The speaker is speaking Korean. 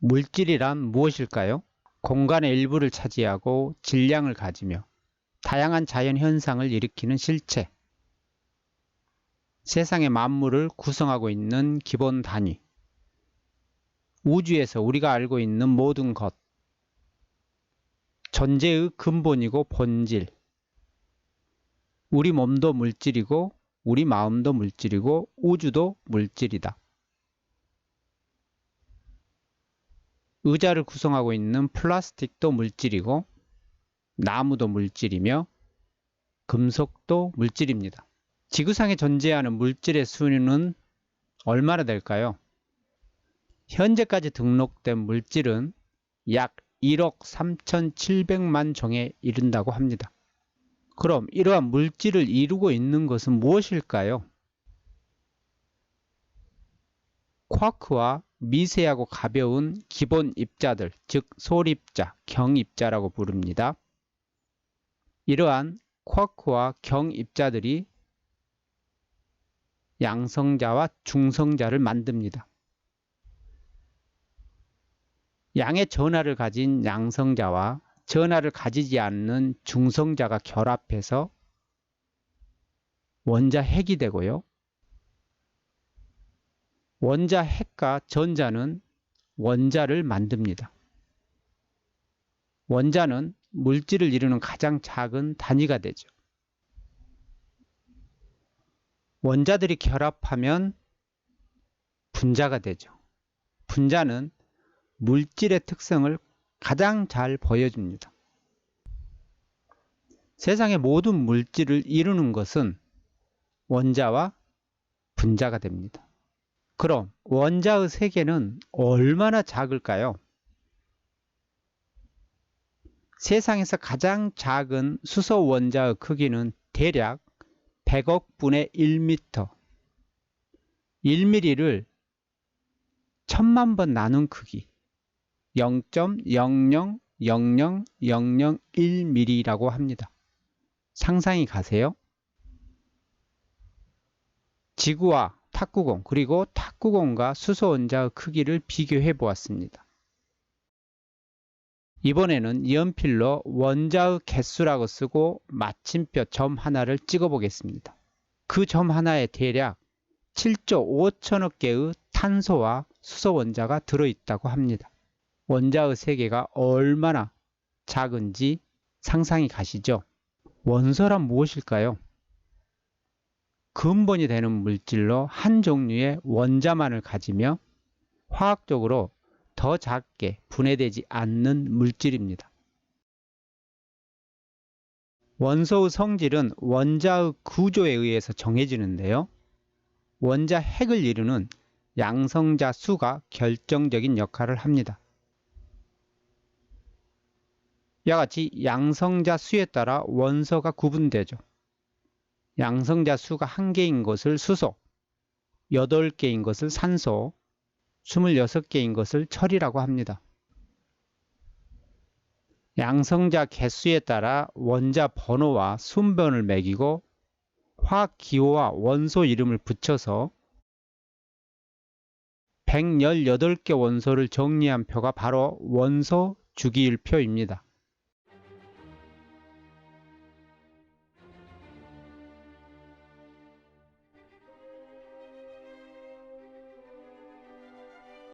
물질이란 무엇일까요? 공간의 일부를 차지하고 질량을 가지며 다양한 자연 현상을 일으키는 실체. 세상의 만물을 구성하고 있는 기본 단위. 우주에서 우리가 알고 있는 모든 것. 존재의 근본이고 본질. 우리 몸도 물질이고 우리 마음도 물질이고 우주도 물질이다. 의자를 구성하고 있는 플라스틱도 물질이고 나무도 물질이며 금속도 물질입니다. 지구상에 존재하는 물질의 수는 얼마나 될까요? 현재까지 등록된 물질은 약 1억 3,700만 종에 이른다고 합니다. 그럼 이러한 물질을 이루고 있는 것은 무엇일까요? 쿼크와 미세하고 가벼운 기본 입자들, 즉 솔입자, 경입자라고 부릅니다. 이러한 쿼크와 경입자들이 양성자와 중성자를 만듭니다. 양의 전하를 가진 양성자와 전하를 가지지 않는 중성자가 결합해서 원자 핵이 되고요. 원자 핵과 전자는 원자를 만듭니다. 원자는 물질을 이루는 가장 작은 단위가 되죠. 원자들이 결합하면 분자가 되죠. 분자는 물질의 특성을 가장 잘 보여줍니다. 세상의 모든 물질을 이루는 것은 원자와 분자가 됩니다. 그럼 원자의 세계는 얼마나 작을까요? 세상에서 가장 작은 수소 원자의 크기는 대략 100억 분의 1m. 1mm를 천만 번 나눈 크기. 0.000001mm라고 합니다. 상상이 가세요? 지구와 탁구공 그리고 탁구공과 수소 원자의 크기를 비교해 보았습니다. 이번에는 연필로 원자의 개수라고 쓰고 마침표 점 하나를 찍어 보겠습니다. 그 점 하나에 대략 7조 5천억 개의 탄소와 수소 원자가 들어 있다고 합니다. 원자의 세계가 얼마나 작은지 상상이 가시죠? 원소란 무엇일까요? 근본이 되는 물질로 한 종류의 원자만을 가지며 화학적으로 더 작게 분해되지 않는 물질입니다. 원소의 성질은 원자의 구조에 의해서 정해지는데요. 원자 핵을 이루는 양성자 수가 결정적인 역할을 합니다. 이와 같이 양성자 수에 따라 원소가 구분되죠. 양성자 수가 1개인 것을 수소, 8개인 것을 산소, 26개인 것을 철이라고 합니다. 양성자 개수에 따라 원자 번호와 순번을 매기고 화학 기호와 원소 이름을 붙여서 118개 원소를 정리한 표가 바로 원소 주기율표입니다.